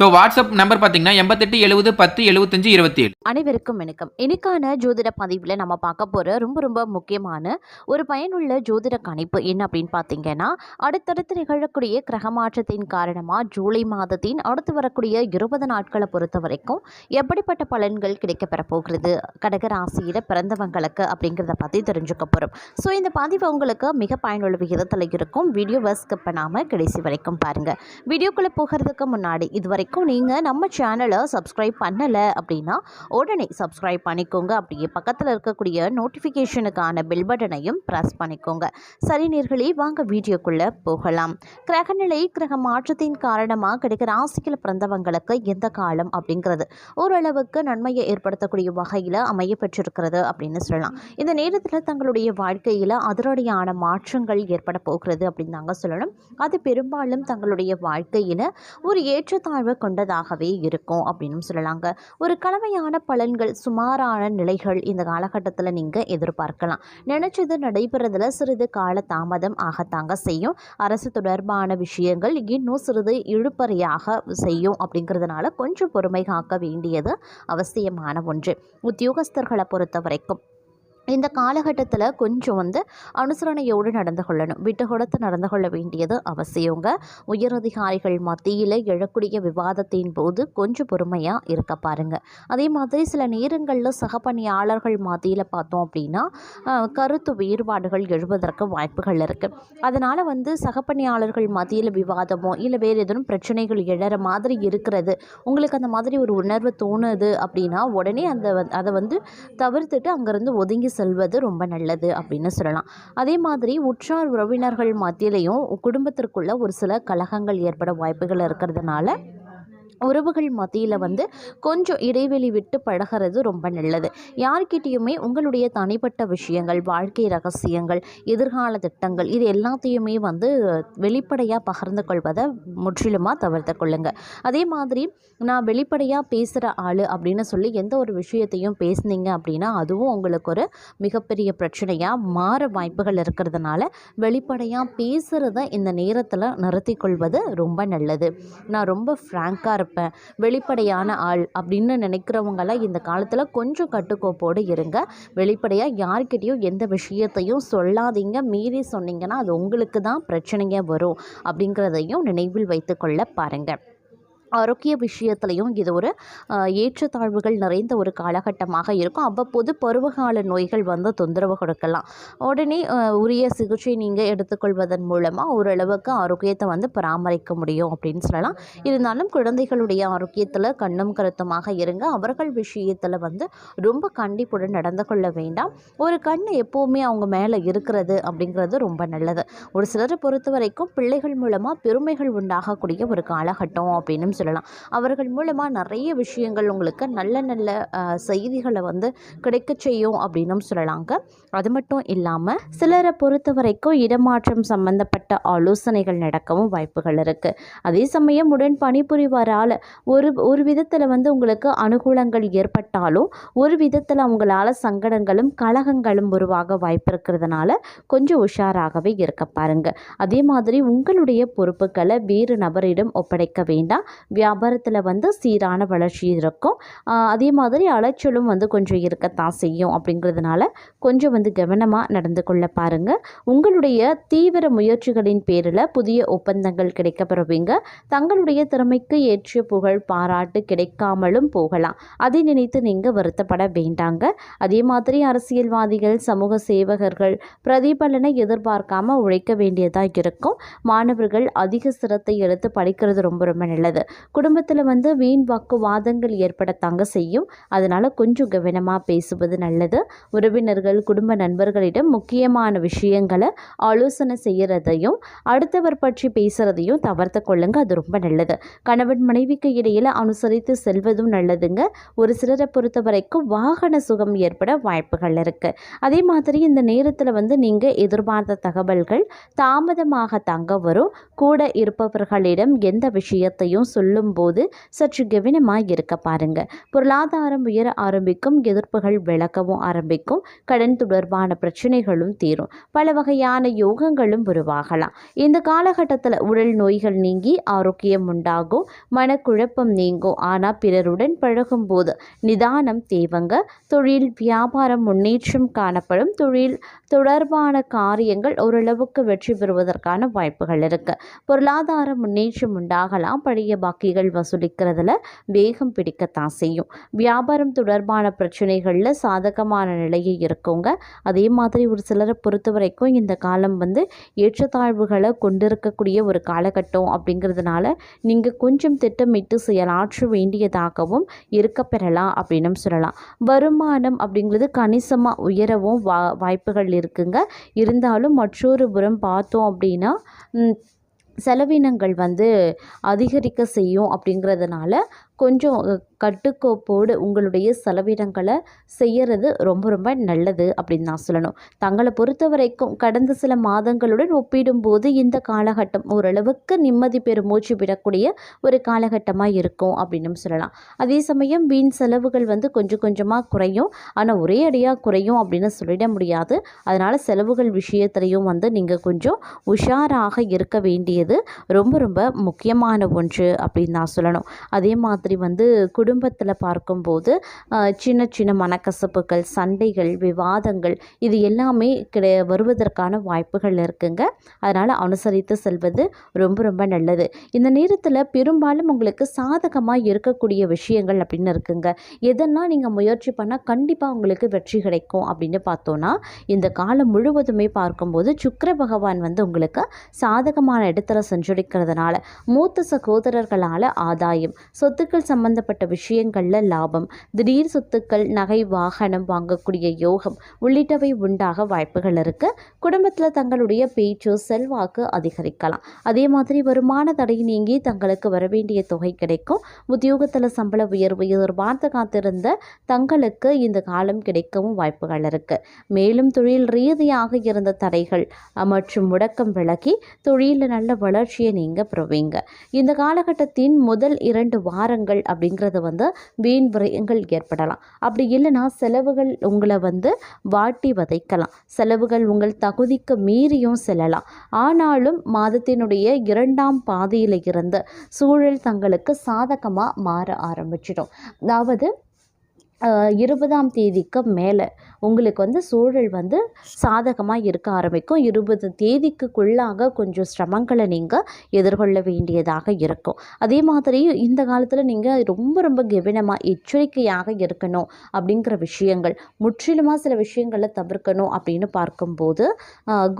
So WhatsApp number பார்த்தீங்கன்னா எண்பத்தெட்டு எழுபது பத்து எழுபத்தஞ்சு இருபத்தி ஏழு அனைவருக்கும் வணக்கம். இன்னைக்கான ஜோதிட பதிவில் நம்ம பார்க்க போகிற ரொம்ப ரொம்ப முக்கியமான ஒரு பயனுள்ள ஜோதிட கணிப்பு என்ன அப்படின்னு பார்த்தீங்கன்னா அடுத்தடுத்து நிகழக்கூடிய கிரக மாற்றத்தின் காரணமாக ஜூலை மாதத்தின் அடுத்து வரக்கூடிய இருபது நாட்களை பொறுத்த வரைக்கும் எப்படிப்பட்ட பலன்கள் கிடைக்கப்பெற போகிறது கடகராசியில் பிறந்தவங்களுக்கு அப்படிங்கிறத பற்றி தெரிஞ்சுக்க போகிறோம் ஸோ இந்த பதிவு உங்களுக்கு மிக பயனுள்ள விகிதத்தில் இருக்கும். வீடியோவை ஸ்கிப் பண்ணாமல் கடைசி வரைக்கும் பாருங்கள் வீடியோக்குள்ளே போகிறதுக்கு முன்னாடி இதுவரைக்கும் வரைக்கும் நீங்கள் நம்ம சேனலை சப்ஸ்கிரைப் பண்ணலை அப்படின்னா உடனே சப்ஸ்கிரைப் பண்ணிக்கோங்க. அப்படியே பக்கத்தில் இருக்கக்கூடிய நோட்டிஃபிகேஷனுக்கான பெல் பட்டனையும் ப்ரெஸ் பண்ணிக்கோங்க. சரி நேர்களே வாங்க வீடியோக்குள்ளே போகலாம். கிரகநிலை கிரக மாற்றத்தின் காரணமாக கிடைக்கிற ராசியில் பிறந்தவங்களுக்கு எந்த காலம் அப்படிங்கிறது ஓரளவுக்கு நன்மையை ஏற்படுத்தக்கூடிய வகையில் அமைய பெற்றிருக்கிறது அப்படின்னு சொல்லலாம். இந்த நேரத்தில் தங்களுடைய வாழ்க்கையில் அதிரடியான மாற்றங்கள் ஏற்பட போகிறது அப்படின்னு தாங்க சொல்லணும். அது பெரும்பாலும் தங்களுடைய வாழ்க்கையில் ஒரு ஏற்றத்தாழ்வு கொண்டதாகவே இருக்கும் அப்படின்னு சொல்லலாங்க. ஒரு கலவையான பலன்கள் சுமாரான நிலைகள் இந்த காலகட்டத்தில் நீங்கள் எதிர்பார்க்கலாம். நினைச்சது நடைபெறதில் சிறிது கால தாமதம் ஆகத்தாங்க செய்யும். அரசு தொடர்பான விஷயங்கள் இன்னும் சிறிது இழுப்பறையாக செய்யும் அப்படிங்கிறதுனால கொஞ்சம் பொறுமை காக்க வேண்டியது அவசியமான ஒன்று. உத்தியோகஸ்தர்களை பொறுத்த வரைக்கும் இந்த காலகட்டத்தில் கொஞ்சம் வந்து அனுசரணையோடு நடந்து கொள்ளணும். விட்டு கொடுத்து நடந்து கொள்ள வேண்டியது அவசியங்க. உயரதிகாரிகள் மத்தியில் எழக்கூடிய விவாதத்தின் போது கொஞ்சம் பொறுமையாக இருக்க பாருங்கள் அதே மாதிரி சில நேரங்களில் சக பணியாளர்கள் மத்தியில் பார்த்தோம் அப்படின்னா கருத்து வேறுபாடுகள் எழுவதற்கு வாய்ப்புகள் இருக்குது அதனால் வந்து சக பணியாளர்கள் மத்தியில் விவாதமோ இல்லை வேறு எதுவும் பிரச்சனைகள் எழற மாதிரி இருக்கிறது உங்களுக்கு அந்த மாதிரி ஒரு உணர்வு தோணுது அப்படின்னா உடனே அந்த அதை வந்து தவிர்த்துட்டு அங்கேருந்து ஒதுங்கி செல்வது ரொம்ப நல்லது அப்படின்னு சொல்லலாம். அதே மாதிரி உற்றார் உறவினர்கள் மத்தியிலையும் குடும்பத்திற்குள்ள ஒரு சில கலகங்கள் ஏற்பட வாய்ப்புகள் இருக்கிறதுனால உறவுகள் மத்தியில் வந்து கொஞ்சம் இடைவெளி விட்டு பழகிறது ரொம்ப நல்லது. யார்கிட்டேயுமே உங்களுடைய தனிப்பட்ட விஷயங்கள் வாழ்க்கை ரகசியங்கள் எதிர்கால திட்டங்கள் இது எல்லாத்தையுமே வந்து வெளிப்படையாக பகிர்ந்து கொள்வதை முற்றிலுமாக தவிர்த்து கொள்ளுங்கள் அதே மாதிரி நான் வெளிப்படையாக பேசுகிற ஆள் அப்படின்னு சொல்லி எந்த ஒரு விஷயத்தையும் பேசுனீங்க அப்படின்னா அதுவும் உங்களுக்கு ஒரு மிகப்பெரிய பிரச்சனையாக மாற வாய்ப்புகள் இருக்கிறதுனால வெளிப்படையாக பேசுகிறத இந்த நேரத்தில் நிறுத்தி கொள்வது ரொம்ப நல்லது. நான் ரொம்ப ஃப்ராங்காக இருப்பேன். வெளிப்படையான ஆள் அப்படின்னு நினைக்கிறவங்களாம் இந்த காலத்தில் கொஞ்சம் கட்டுக்கோப்போடு இருங்க. வெளிப்படையாக யார்கிட்டயும் எந்த விஷயத்தையும் சொல்லாதீங்க. மீறி சொன்னீங்கன்னா அது உங்களுக்கு தான் பிரச்சனைங்க வரும் அப்படிங்கிறதையும் நினைவில் வைத்துக்கொள்ள பாருங்கள் ஆரோக்கிய விஷயத்துலையும் இது ஒரு ஏற்றத்தாழ்வுகள் நிறைந்த ஒரு காலகட்டமாக இருக்கும். அவ்வப்போது பருவகால நோய்கள் வந்து தொந்தரவு கொடுக்கலாம். உடனே உரிய சிகிச்சை நீங்கள் எடுத்துக்கொள்வதன் மூலமாக ஓரளவுக்கு ஆரோக்கியத்தை வந்து பராமரிக்க முடியும் அப்படின்னு சொல்லலாம். இருந்தாலும் குழந்தைகளுடைய ஆரோக்கியத்தில் கண்ணும் கருத்துமாக இருங்க. அவர்கள் விஷயத்தில் வந்து ரொம்ப கண்டிப்புடன் நடந்து கொள்ள வேண்டாம். ஒரு கண் எப்போவுமே அவங்க மேலே இருக்கிறது அப்படிங்கிறது ரொம்ப நல்லது. ஒரு சிலரை பொறுத்த வரைக்கும் பிள்ளைகள் மூலமாக பெருமைகள் உண்டாகக்கூடிய ஒரு காலகட்டம் அப்படின்னு சொல்லலாம். அவர்கள் மூலமாக நிறைய விஷயங்கள் உங்களுக்கு நல்ல நல்ல செய்திகளை வந்து கிடைக்க செய்யும் அப்படின்னும் சொல்லலாங்க. அது மட்டும் இல்லாமல் சிலரை பொறுத்த வரைக்கும் இடமாற்றம் சம்பந்தப்பட்ட ஆலோசனைகள் நடக்கவும் வாய்ப்புகள் இருக்குது அதே சமயம் உடன் பணிபுரிவரால் ஒரு ஒரு விதத்தில் வந்து உங்களுக்கு அனுகூலங்கள் ஏற்பட்டாலும் ஒரு விதத்தில் அவங்களால சங்கடங்களும் கலகங்களும் உருவாக வாய்ப்பு இருக்கிறதுனால கொஞ்சம் உஷாராகவே இருக்க பாருங்க. அதே மாதிரி உங்களுடைய பொறுப்புகளை வேறு நபரிடம் ஒப்படைக்க வேண்டாம். வியாபாரத்தில் வந்து சீரான வளர்ச்சி இருக்கும். அதே மாதிரி அலைச்சலும் வந்து கொஞ்சம் இருக்கத்தான் செய்யும் அப்படிங்கிறதுனால கொஞ்சம் வந்து கவனமாக நடந்து கொள்ள பாருங்க. உங்களுடைய தீவிர முயற்சிகளின் பேரில் புதிய ஒப்பந்தங்கள் கிடைக்கப்பெறுவீங்க. தங்களுடைய திறமைக்கு ஏற்ற புகழ் பாராட்டு கிடைக்காமலும் போகலாம். அதை நினைத்து நீங்கள் வருத்தப்பட வேண்டாங்க. அதே மாதிரி அரசியல்வாதிகள் சமூக சேவகர்கள் பிரதிபலனை எதிர்பார்க்காம உழைக்க வேண்டியதாக இருக்கும். மாணவர்கள் அதிக சிரத்தை எடுத்து படிக்கிறது ரொம்ப ரொம்ப நல்லது. குடும்பத்தில் வந்து வீண் வாக்குவாதங்கள் ஏற்படத்தாங்க செய்யும். அதனால் கொஞ்சம் கவனமாக பேசுவது நல்லது. உறவினர்கள் குடும்ப நண்பர்களிடம் முக்கியமான விஷயங்களை ஆலோசனை செய்கிறதையும் அடுத்தவர் பற்றி பேசுகிறதையும் தவிர்த்து கொள்ளுங்க. அது ரொம்ப நல்லது. கணவன் மனைவிக்கு இடையில் அனுசரித்து செல்வதும் நல்லதுங்க. ஒரு சிலரை பொறுத்த வரைக்கும் வாகன சுகம் ஏற்பட வாய்ப்புகள் இருக்குது அதே மாதிரி இந்த நேரத்தில் வந்து நீங்கள் எதிர்பார்த்த தகவல்கள் தாமதமாக தங்க வரும். கூட இருப்பவர்களிடம் எந்த விஷயத்தையும் சொல்ல சொல்லும்போது சற்று கவனமாக இருக்க பாருங்க. பொருளாதாரம் உயர ஆரம்பிக்கும் எதிர்ப்புகள் விளக்கவும் ஆரம்பிக்கும் கடன் தொடர்பான பிரச்சனைகளும் தீரும். பல வகையான யோகங்களும் உருவாகலாம். இந்த காலகட்டத்தில் உடல் நோய்கள் நீங்கி ஆரோக்கியம் உண்டாகும் மனக்குழப்பம் நீங்கும். ஆனால் பிறருடன் பழகும்போது நிதானம் தேவங்க. தொழில் வியாபாரம் முன்னேற்றம் காணப்படும். தொழில் தொடர்பான காரியங்கள் ஓரளவுக்கு வெற்றி பெறுவதற்கான வாய்ப்புகள் இருக்கு. பொருளாதார முன்னேற்றம் உண்டாகலாம். பழைய பாக்கிகள் வசூலிக்கிறதுல வேகம் பிடிக்கத்தான் செய்யும். வியாபாரம் தொடர்பான பிரச்சனைகளில் சாதகமான நிலையை இருக்குங்க. அதே மாதிரி ஒரு சிலரை பொறுத்த வரைக்கும் இந்த காலம் வந்து ஏற்றத்தாழ்வுகளை கொண்டிருக்கக்கூடிய ஒரு காலகட்டம் அப்படிங்கிறதுனால நீங்கள் கொஞ்சம் திட்டமிட்டு செயலாற்ற வேண்டியதாகவும் இருக்க பெறலாம் அப்படின்னு சொல்லலாம். வருமானம் அப்படிங்கிறது கணிசமாக உயரவும் வா வாய்ப்புகள் இருக்குங்க. இருந்தாலும் மற்றொரு புறம் பார்த்தோம் அப்படின்னா செலவினங்கள் வந்து அதிகரிக்க செய்யும் அப்படிங்கிறதுனால கொஞ்சம் கட்டுக்கோப்போடு உங்களுடைய செலவினங்களை செய்யறது ரொம்ப ரொம்ப நல்லது அப்படின்னு நான் சொல்லணும். தங்களை பொறுத்த வரைக்கும் கடந்த சில மாதங்களுடன் ஒப்பிடும்போது இந்த காலகட்டம் ஓரளவுக்கு நிம்மதி பெருமூச்சு விடக்கூடிய ஒரு காலகட்டமாக இருக்கும் அப்படின்னு சொல்லலாம். அதே சமயம் வீண் செலவுகள் வந்து கொஞ்சம் கொஞ்சமாக குறையும். ஆனால் ஒரே அடியாக குறையும் அப்படின்னு சொல்லிட முடியாது. அதனால் செலவுகள் விஷயத்துலையும் வந்து நீங்கள் கொஞ்சம் உஷாராக இருக்க வேண்டியது ரொம்ப ரொம்ப முக்கியமான ஒன்று அப்படின்னு நான் சொல்லணும். அதே மாதிரி வந்து குடும்பத்தில் பார்க்கும்போது சின்ன சின்ன மனக்கசப்புகள் சண்டைகள் விவாதங்கள் இது எல்லாமே கிடை வருவதற்கான வாய்ப்புகள் இருக்குங்க. அதனால் அனுசரித்து செல்வது ரொம்ப ரொம்ப நல்லது. இந்த நேரத்தில் பெரும்பாலும் உங்களுக்கு சாதகமாக இருக்கக்கூடிய விஷயங்கள் அப்படின்னு இருக்குங்க. எதெல்லாம் நீங்கள் முயற்சி பண்ணால் கண்டிப்பாக உங்களுக்கு வெற்றி கிடைக்கும் அப்படின்னு பார்த்தோன்னா இந்த காலம் முழுவதுமே பார்க்கும்போது சுக்கர பகவான் வந்து உங்களுக்கு சாதகமான இடத்துல செஞ்சுடிக்கிறதுனால மூத்த சகோதரர்களால் ஆதாயம் சொத்துக்கள் சம்பந்தப்பட்ட விஷயங்களில் லாபம் திடீர் சொத்துக்கள் நகை வாகனம் வாங்கக்கூடிய யோகம் உள்ளிட்டவை உண்டாக வாய்ப்புகள் இருக்குது குடும்பத்தில் தங்களுடைய பேச்சு செல்வாக்கு அதிகரிக்கலாம். அதே மாதிரி வருமான தடை நீங்கி தங்களுக்கு வரவேண்டிய தொகை கிடைக்கும். உத்தியோகத்தில் சம்பள உயர்வு எதிர்பார்த்து காத்திருந்த தங்களுக்கு இந்த காலம் கிடைக்கவும் வாய்ப்புகள் இருக்குது மேலும் தொழில் ரீதியாக இருந்த தடைகள் மற்றும் முடக்கம் விலகி தொழிலில் நல்ல வளர்ச்சியை நீங்கள் பெறுவீங்க. இந்த காலகட்டத்தின் முதல் இரண்டு வாரங்கள் அப்படிங்கிறது வந்து வீண் விரயங்கள் ஏற்படலாம். அப்படி இல்லைன்னா செலவுகள் உங்களை வந்து வாட்டி வதைக்கலாம். செலவுகள் உங்கள் தகுதிக்கு மீறியும் செல்லலாம். ஆனாலும் மாதத்தினுடைய இரண்டாம் பாதியில் இருந்து சூழல் தங்களுக்கு சாதகமாக மாற ஆரம்பிச்சிடும். அதாவது இருபதாம் தேதிக்கு மேலே உங்களுக்கு வந்து சூழல் வந்து சாதகமாக இருக்க ஆரம்பிக்கும். இருபது தேதிக்குள்ளாக கொஞ்சம் சிரமங்களை நீங்கள் எதிர்கொள்ள வேண்டியதாக இருக்கும். அதே மாதிரி இந்த காலத்தில் நீங்கள் ரொம்ப ரொம்ப கவனமாக எச்சரிக்கையாக இருக்கணும் அப்படிங்கிற விஷயங்கள் முற்றிலுமாக சில விஷயங்களை தவிர்க்கணும் அப்படின்னு பார்க்கும்போது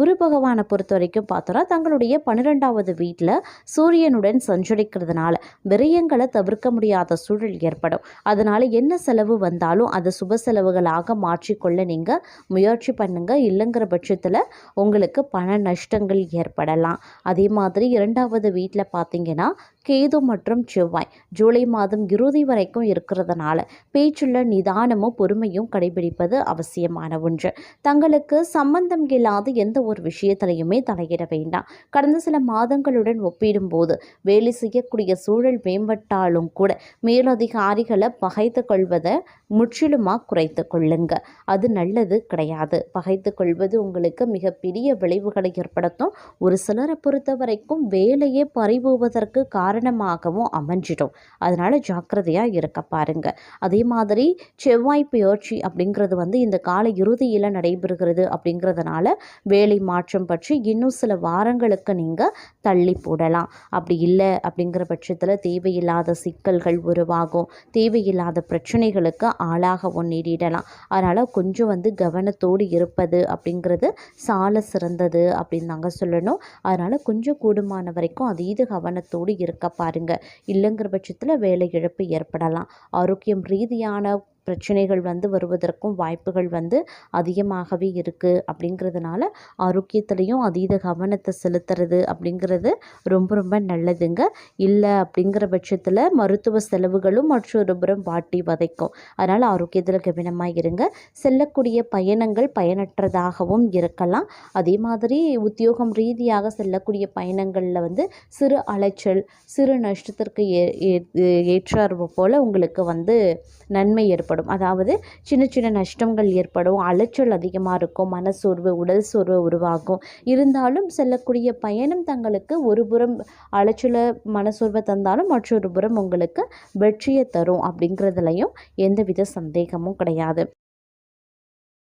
குரு பகவானை பொறுத்த வரைக்கும் பார்த்தோன்னா தங்களுடைய பன்னிரெண்டாவது வீட்டில் சூரியனுடன் சஞ்சரிக்கிறதுனால விரயங்களை தவிர்க்க முடியாத சூழல் ஏற்படும். அதனால் என்ன செலவு வந்தாலும் அதை சுப செலவுகளாக மாற்றிக்கொள்ள நீங்கள் முயற்சி பண்ணுங்கள் இல்லைங்கிற பட்சத்தில் உங்களுக்கு பண நஷ்டங்கள் ஏற்படலாம். அதே மாதிரி இரண்டாவது வீட்டில் பார்த்தீங்கன்னா கேது மற்றும் செவ்வாய் ஜூலை மாதம் இறுதி வரைக்கும் இருக்கிறதுனால பேச்சுள்ள நிதானமும் பொறுமையும் கடைபிடிப்பது அவசியமான ஒன்று. தங்களுக்கு சம்பந்தம் இல்லாத எந்த ஒரு விஷயத்திலையுமே தலையிட வேண்டாம். கடந்த சில மாதங்களுடன் ஒப்பிடும்போது வேலை செய்யக்கூடிய சூழல் மேம்பட்டாலும் கூட மேலதிகாரிகளை பகைத்து கொள்வதை முற்றிலுமாக குறைத்து கொள்ளுங்க. அது நல்லது கிடையாது. பகைத்து கொள்வது உங்களுக்கு மிகப்பெரிய விளைவுகளை ஏற்படுத்தும். ஒரு சிலரை பொறுத்த வரைக்கும் வேலையே பறிபோவதற்கு காரணமாகவும் அமைஞ்சிடும். அதனால் ஜாக்கிரதையாக இருக்க பாருங்க. அதே மாதிரி செவ்வாய் பெயர்ச்சி அப்படிங்கிறது வந்து இந்த கால இறுதியில் நடைபெறுகிறது அப்படிங்கிறதுனால வேலை மாற்றம் பற்றி இன்னும் சில வாரங்களுக்கு நீங்கள் தள்ளி போடலாம். அப்படி இல்லை அப்படிங்கிற பட்சத்தில் தேவையில்லாத சிக்கல்கள் உருவாகும். தேவையில்லாத பிரச்சனைகளுக்கு ஆளாகவும் நேரிடலாம் அதனால் கொஞ்சம் வந்து கவனத்தோடு இருப்பது அப்படிங்கிறது சால சிறந்தது அப்படின்னு நாங்கள் சொல்லணும். அதனால் கொஞ்சம் கூடுமான வரைக்கும் அதீத கவனத்தோடு இருக்க பாருங்கள் இல்லைங்கிற பட்சத்தில் வேலை இழப்பு ஏற்படலாம். ஆரோக்கியம் ரீதியான பிரச்சனைகள் வந்து வருவதற்கும் வாய்ப்புகள் வந்து அதிகமாகவே இருக்குது அப்படிங்கிறதுனால ஆரோக்கியத்துலேயும் அதீத கவனத்தை செலுத்துறது அப்படிங்கிறது ரொம்ப ரொம்ப நல்லதுங்க. இல்லை அப்படிங்கிற பட்சத்தில் மருத்துவ செலவுகளும் மற்றொரு புறம் வாட்டி வதைக்கும். அதனால் ஆரோக்கியத்தில் கவனமாக இருங்க. செல்லக்கூடிய பயணங்கள் பயனற்றதாகவும் இருக்கலாம். அதே மாதிரி உத்தியோகம் ரீதியாக செல்லக்கூடிய பயணங்களில் வந்து சிறு அலைச்சல் சிறு நஷ்டத்திற்கு ஏ ஏ- ஏற்றார்வு போல் உங்களுக்கு வந்து நன்மை ஏற்படும். ஏற்படும். அதாவது சின்ன சின்ன நஷ்டங்கள் ஏற்படும் அலைச்சல் அதிகமாக இருக்கும் மனசோர்வு உடல் சோர்வு உருவாகும். இருந்தாலும் செல்லக்கூடிய பயணம் தங்களுக்கு ஒரு புறம் அலைச்சலை மனசோர்வை தந்தாலும் மற்றொரு புறம் உங்களுக்கு வெற்றியை தரும் அப்படிங்கிறதுலையும் எந்தவித சந்தேகமும் கிடையாது.